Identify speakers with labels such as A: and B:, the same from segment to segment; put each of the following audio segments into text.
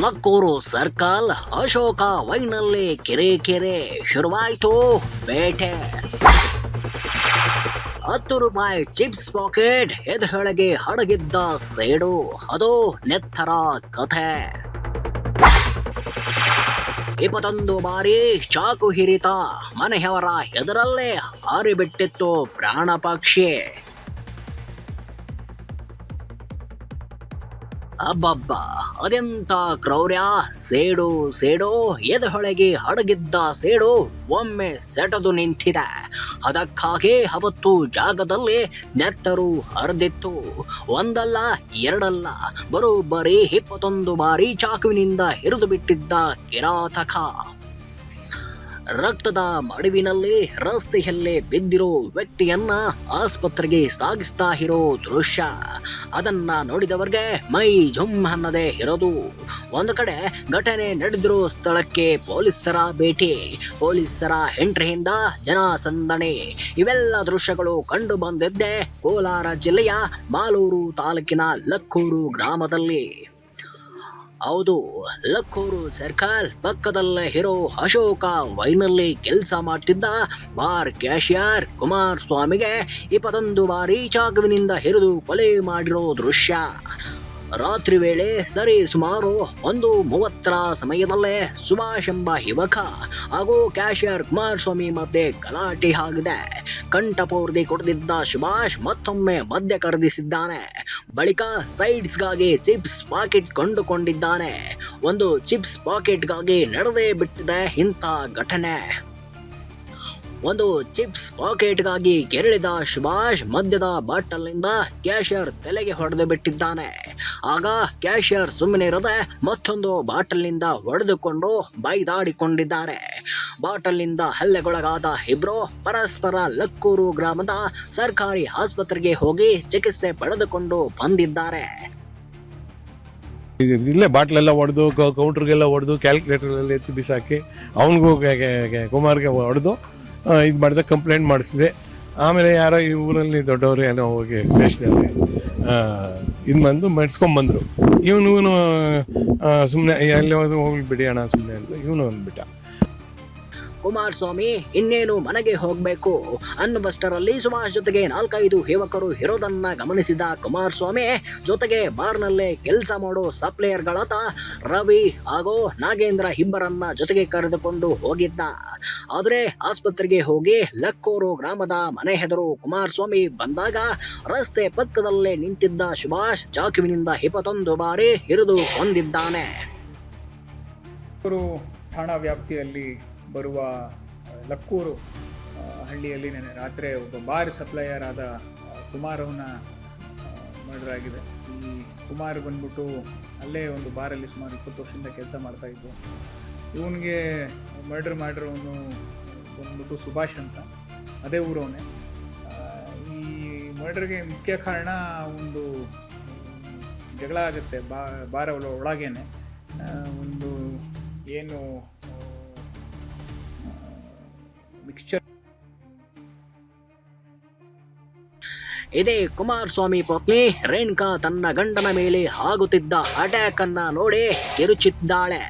A: Lakkur circle Ashoka ವೈನಲ್ಲಿ ಕೆರೆ ಕೆರೆ ಶುರುವಾಯ್ತು. ಬೇಟೆ. ಹತ್ತು ರೂಪಾಯಿ ಚಿಪ್ಸ್ ಪಾಕೆಟ್ ಎದೆಹೊಳಗೆ ಹಡಗಿದ್ದ ಸೇಡು. ಅದು ನೆತ್ತರ ಕಥೆ. ಇಪ್ಪತ್ತೊಂದು ಬಾರಿ ಚಾಕು ಹಿರಿತ ಮನೆಯವರ ಎದುರಲ್ಲೇ ಹಾರಿಬಿಟ್ಟಿತ್ತು ಪ್ರಾಣ ಪಕ್ಷಿ ಅಬ್ಬಬ್ಬ, ಅದೆಂತ ಕ್ರೌರ್ಯ? ಸೇಡು ಸೇಡು ಎದೆಹೊಳಗೆ ಹಡಗಿದ್ದ ಸೇಡು ಒಮ್ಮೆ ಸೆಟದು ನಿಂತಿದೆ. ಅದಕ್ಕಾಗಿ ಅವತ್ತು ಜಾಗದಲ್ಲಿ ನೆತ್ತರು ಹರಿದಿತ್ತು. ಒಂದಲ್ಲ, ಎರಡಲ್ಲ, ಬರೋಬ್ಬರಿ ಇಪ್ಪತ್ತೊಂದು ಬಾರಿ ಚಾಕುವಿನಿಂದ ಹಿರಿದು ಬಿಟ್ಟಿದ್ದ ಕಿರಾತಕ. ರಕ್ತದ ಮಡುವಿನಲ್ಲಿ ರಸ್ತೆಯಲ್ಲೇ ಬಿದ್ದಿರೋ ವ್ಯಕ್ತಿಯನ್ನ ಆಸ್ಪತ್ರೆಗೆ ಸಾಗಿಸ್ತಾ ಇರೋ ದೃಶ್ಯ. ಅದನ್ನ ನೋಡಿದವರಿಗೆ ಮೈ ಜುಮ್ ಅನ್ನದೇ ಇರೋದು. ಒಂದು ಕಡೆ ಘಟನೆ ನಡೆದಿರೋ ಸ್ಥಳಕ್ಕೆ ಪೊಲೀಸರ ಭೇಟಿ, ಪೊಲೀಸರ ಎಂಟ್ರಿಯಿಂದ ಜನಸಂದಣಿ ಇವೆಲ್ಲ ದೃಶ್ಯಗಳು ಕಂಡು ಬಂದಿದ್ದೆ ಕೋಲಾರ ಜಿಲ್ಲೆಯ ಮಾಲೂರು ತಾಲೂಕಿನ ಲಕ್ಕೂರು ಗ್ರಾಮದಲ್ಲಿ. ಹೌದು, ಲಕ್ಕೂರು ಸರ್ಕಲ್ ಪಕ್ಕದಲ್ಲೇ ಇರೋ ಅಶೋಕ ವೈನಲ್ಲಿ ಕೆಲಸ ಮಾಡ್ತಿದ್ದ ಬಾರ್ ಕ್ಯಾಶಿಯರ್ ಕುಮಾರ್ ಸ್ವಾಮಿಗೆ ಇಪ್ಪತ್ತೊಂದು ಬಾರಿ ಚಾಕುವಿನಿಂದ ಹಿರಿದು ಕೊಲೆ ಮಾಡಿರೋ ದೃಶ್ಯ. ರಾತ್ರಿ ವೇಳೆ ಸರಿ ಸುಮಾರು ಒಂದು ಮೂವತ್ತರ ಸಮಯದಲ್ಲೇ ಸುಭಾಷ್ ಎಂಬ ಯುವಕ ಹಾಗೂ ಕ್ಯಾಶಿಯರ್ ಕುಮಾರಸ್ವಾಮಿ ಮಧ್ಯೆ ಗಲಾಟೆ ಆಗಿದೆ. ಕಂಠಪೂರ್ತಿ ಕುಡಿದಿದ್ದ ಸುಭಾಷ್ ಮತ್ತೊಮ್ಮೆ ಮದ್ಯ ಖರೀದಿಸಿದ್ದಾನೆ ಬಳಿಕ ಸೈಡ್ಸ್ಗಾಗಿ ಚಿಪ್ಸ್ ಪಾಕೆಟ್ ಕಂಡುಕೊಂಡಿದ್ದಾನೆ. ಒಂದು ಚಿಪ್ಸ್ ಪಾಕೆಟ್ಗಾಗಿ ನಡೆದೇ ಬಿಟ್ಟಿದೆ ಇಂಥ ಘಟನೆ. ಒಂದು ಚಿಪ್ಸ್ ಪಾಕೆಟ್ಗಾಗಿ ಕೆರಳಿದ ಸುಭಾಷ್ ಮದ್ಯದ ಬಾಟಲ್ನಿಂದ ಕ್ಯಾಶಿಯರ್ ತಲೆಗೆ ಹೊಡೆದು ಬಿಟ್ಟಿದ್ದಾನೆ. ಆಗ ಕ್ಯಾಶಿಯರ್ ಸುಮ್ಮನೆ ಇರದೆ ಮತ್ತೊಂದು ಬಾಟಲ್ನಿಂದ ಹೊಡೆದುಕೊಂಡು ಬೈದಾಡಿಕೊಂಡಿದ್ದಾರೆ. ಬಾಟಲ್ನಿಂದ ಹಲ್ಲೆಗೊಳಗಾದ ಇಬ್ರು ಪರಸ್ಪರ ಲಕ್ಕೂರು ಗ್ರಾಮದ ಸರ್ಕಾರಿ ಆಸ್ಪತ್ರೆಗೆ ಹೋಗಿ ಚಿಕಿತ್ಸೆ ಪಡೆದುಕೊಂಡು ಬಂದಿದ್ದಾರೆ.
B: ಇಲ್ಲೇ ಬಾಟ್ಲೆಲ್ಲ ಹೊಡೆದು ಕೌಂಟ್ರಿಗೆಲ್ಲ ಹೊಡೆದು ಕ್ಯಾಲ್ಕುಲೇಟರ್ಲೆಲ್ಲ ಎತ್ತಿ ಬಿಸಾಕಿ, ಅವನಿಗೂ ಕುಮಾರ್ಗೆ ಹೊಡೆದು ಇದು ಮಾಡಿದೆ ಕಂಪ್ಲೇಂಟ್ ಮಾಡಿಸಿದೆ. ಆಮೇಲೆ ಯಾರೋ ಈ ಊರಲ್ಲಿ ದೊಡ್ಡವರು ಏನೋ ಹೋಗಿ ಸ್ಟೇಷನಲ್ಲಿ ಇದು ಬಂದು ಮಾಡಿಸ್ಕೊಂಬಂದರು ಇವನು ಇವನು ಸುಮ್ಮನೆ ಎಲ್ಲಿ ಹೋದ್ರು ಹೋಗ್ಲಿ ಬಿಡಿ ಅಣ್ಣ ಸುಮ್ಮನೆ ಅಂತ. ಇವನು ಅಂದ್ಬಿಟ್ಟ.
A: ಕುಮಾರಸ್ವಾಮಿ ಇನ್ನೇನು ಮನೆಗೆ ಹೋಗ್ಬೇಕು? ಅನ್ನುವಷ್ಟರಲ್ಲಿ ಸುಭಾಷ್ ಜೊತೆಗೆ ನಾಲ್ಕೈದು ಯುವಕರು ಇರೋದನ್ನ ಗಮನಿಸಿದ ಕುಮಾರಸ್ವಾಮಿ ಜೊತೆಗೆ ಬಾರ್ನಲ್ಲೇ ಕೆಲಸ ಮಾಡೋ ಸಪ್ಲೇಯರ್ಗಳಾದ ರವಿ ಹಾಗೂ ನಾಗೇಂದ್ರ ಇಬ್ಬರನ್ನ ಜೊತೆಗೆ ಕರೆದುಕೊಂಡು ಹೋಗಿದ್ದ. ಆದರೆ ಆಸ್ಪತ್ರೆಗೆ ಹೋಗಿ ಲಕ್ಕೋರು ಗ್ರಾಮದ ಮನೆ ಹೆದರು ಕುಮಾರಸ್ವಾಮಿ ಬಂದಾಗ ರಸ್ತೆ ಪಕ್ಕದಲ್ಲೇ ನಿಂತಿದ್ದ ಸುಭಾಷ್ ಚಾಕುವಿನಿಂದ ಇಪ್ಪತ್ತೊಂದು ಬಾರಿ ಹಿರಿದು ಹೊಂದಿದ್ದಾನೆ
C: ಠಾಣಾ ವ್ಯಾಪ್ತಿಯಲ್ಲಿ ಬರುವ ಲಕ್ಕೂರು ಹಳ್ಳಿಯಲ್ಲಿ ನೆನೆ ರಾತ್ರಿ ಒಬ್ಬ ಬಾರ್ ಸಪ್ಲೈಯರ್ ಆದ ಕುಮಾರ್ ಅವನ ಮರ್ಡರ್ ಆಗಿದೆ ಈ ಕುಮಾರ್ ಬಂದ್ಬಿಟ್ಟು ಅಲ್ಲೇ ಒಂದು ಬಾರಲ್ಲಿ ಸುಮಾರು ಇಪ್ಪತ್ತು ವರ್ಷದಿಂದ ಕೆಲಸ ಮಾಡ್ತಾ ಇದ್ದು. ಇವನಿಗೆ ಮರ್ಡರ್ ಮಾಡಿರೋನು ಬಂದ್ಬಿಟ್ಟು ಸುಭಾಷ್ ಅಂತ. ಅದೇ ಊರವನೇ. ಈ ಮರ್ಡರ್ಗೆ ಮುಖ್ಯ ಕಾರಣ ಒಂದು ಜಗಳ ಆಗುತ್ತೆ. ಬಾ, ಬಾರ ಒಳ- ಒಳಗೇನೆ. ಒಂದು ಏನು ಮಿಕ್ಸ್ಚರ್
A: ಇದೇ ಕುಮಾರಸ್ವಾಮಿ ಪತ್ನಿ ರೇಣುಕಾ ತನ್ನ ಗಂಡನ ಮೇಲೆ ಆಗುತ್ತಿದ್ದ ಅಟ್ಯಾಕ್ ಅನ್ನ ನೋಡಿ ಕಿರುಚಿದ್ದಾಳೆ.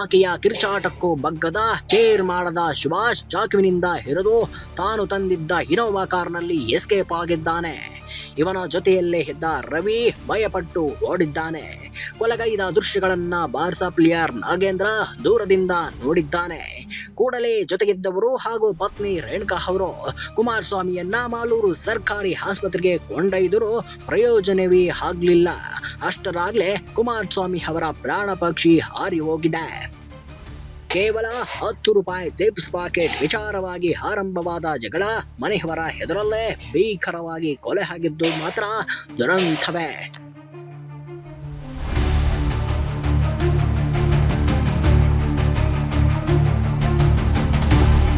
A: ಆಕೆಯ ಕಿರುಚಾಟಕ್ಕೂ ಬಗ್ಗದ ಕೇರ್ ಮಾಡದ ಸುಭಾಷ್ ಚಾಕುವಿನಿಂದ ಹಿರಿದು ತಾನು ತಂದಿದ್ದ ಇನೋವಾ ಕಾರ್ನಲ್ಲಿ ಎಸ್ಕೇಪ್ ಆಗಿದ್ದಾನೆ. ಇವನ ಜೊತೆಯಲ್ಲೇ ಇದ್ದ ರವಿ ಭಯಪಟ್ಟು ಓಡಿದ್ದಾನೆ. ಕೊಲಗೈದ ದೃಶ್ಯಗಳನ್ನ ಬಾರ್ಸಾ ಪ್ಲೇಯರ್ ನಾಗೇಂದ್ರ ದೂರದಿಂದ ನೋಡಿದ್ದಾನೆ. ಕೂಡಲೇ ಜೊತೆಗಿದ್ದವರು ಹಾಗೂ ಪತ್ನಿ ರೇಣುಕಾ ಅವರು ಕುಮಾರಸ್ವಾಮಿಯನ್ನ ಮಾಲೂರು ಸರ್ಕಾರಿ ಆಸ್ಪತ್ರೆಗೆ ಕೊಂಡೊಯ್ದರೂ ಪ್ರಯೋಜನವೇ ಆಗಲಿಲ್ಲ. ಅಷ್ಟರಾಗ್ಲೇ ಕುಮಾರಸ್ವಾಮಿ ಅವರ ಪ್ರಾಣ ಪಕ್ಷಿ ಹಾರಿ ಹೋಗಿದೆ. ಕೇವಲ ಹತ್ತು ರೂಪಾಯಿ ಚಿಪ್ಸ್ ಪಾಕೆಟ್ ವಿಚಾರವಾಗಿ ಆರಂಭವಾದ ಜಗಳ ಮನೆಯವರ ಎದುರಲ್ಲೇ ಭೀಕರವಾಗಿ ಕೊಲೆ ಆಗಿದ್ದು ಮಾತ್ರ ದುರಂತವೇ.